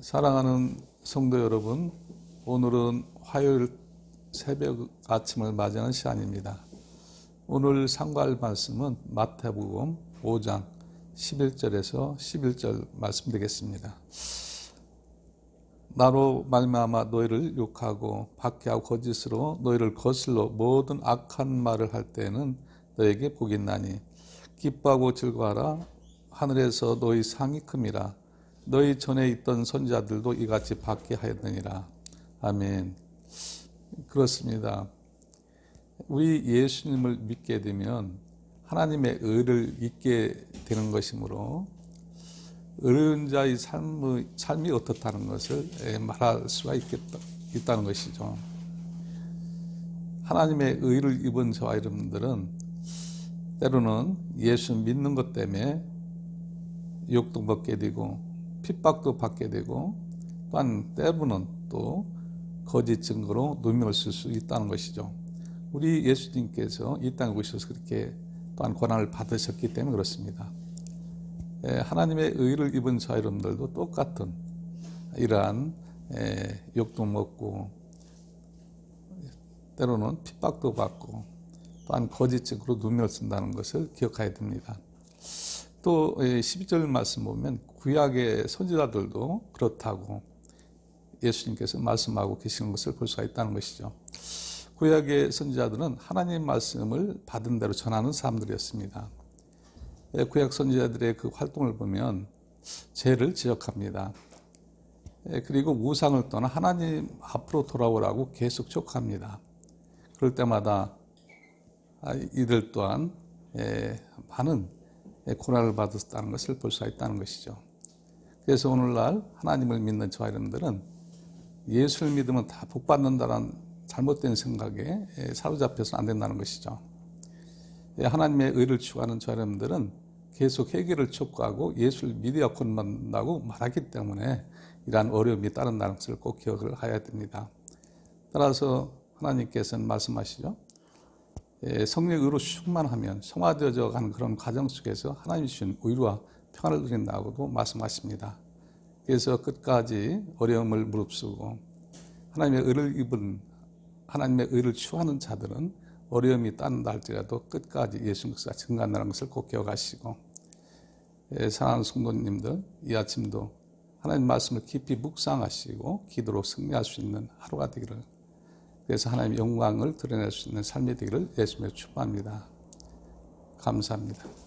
사랑하는 성도 여러분, 오늘은 화요일 새벽 아침을 맞이하는 시간입니다. 오늘 상고할 말씀은 마태복음 5장 11절에서 11절 말씀 되겠습니다. 나로 말미암아 너희를 욕하고 박해하고 거짓으로 너희를 거슬러 모든 악한 말을 할 때에는 너에게 복이 있나니 기뻐하고 즐거워하라 하늘에서 너희 상이 큼이라 너희 전에 있던 선자들도 이같이 받게 하였느니라. 아멘. 그렇습니다. 우리 예수님을 믿게 되면 하나님의 의를 잊게 되는 것이므로 어려운 자의 삶의, 삶이 어떻다는 것을 말할 수가 있겠다, 있다는 것이죠. 하나님의 의를 입은 저와 여러분들은 때로는 예수 믿는 것 때문에 욕도 먹게 되고 핍박도 받게 되고 또한 때로는 또 거짓 증거로 누명을 쓸 수 있다는 것이죠. 우리 예수님께서 이 땅에 오셔서 그렇게 또한 고난을 받으셨기 때문에 그렇습니다. 예, 하나님의 의를 입은 자 여러분들도 똑같은 이러한 예, 욕도 먹고 때로는 핍박도 받고 또한 거짓적으로 누명을 쓴다는 것을 기억해야 됩니다. 또 12절 예, 말씀 보면 구약의 선지자들도 그렇다고 예수님께서 말씀하고 계시는 것을 볼 수가 있다는 것이죠. 구약의 선지자들은 하나님 말씀을 받은 대로 전하는 사람들이었습니다. 예, 구약 선지자들의 그 활동을 보면 죄를 지적합니다. 예, 그리고 우상을 떠나 하나님 앞으로 돌아오라고 계속 촉합니다. 그럴 때마다 아, 이들 또한 예, 많은 고난을 받았다는 것을 볼 수가 있다는 것이죠. 그래서 오늘날 하나님을 믿는 저와 여러분들은 예수를 믿으면 다 복받는다는 잘못된 생각에 사로잡혀서는 안 된다는 것이죠. 하나님의 의를 추구하는 저와 여러분들은 계속 회개를 촉구하고 예수를 믿어야 구원받는다고 말하기 때문에 이러한 어려움이 따른다는 것을 꼭 기억을 해야 됩니다. 따라서 하나님께서는 말씀하시죠. 예, 성령으로 충만하면 성화되어져 가는 그런 과정 속에서 하나님 주신 의와 평안을 누린다고도 말씀하십니다. 그래서 끝까지 어려움을 무릅쓰고 하나님의 의를 입은 하나님의 의를 추구하는 자들은 어려움이 따른다 할지라도 끝까지 예수 그리스도가 증거한다는 것을 꼭 기억하시고 예, 사랑하는 성도님들 이 아침도 하나님 말씀을 깊이 묵상하시고 기도로 승리할 수 있는 하루가 되기를 그래서 하나님의 영광을 드러낼 수 있는 삶이 되기를 예수님의 축복합니다. 감사합니다.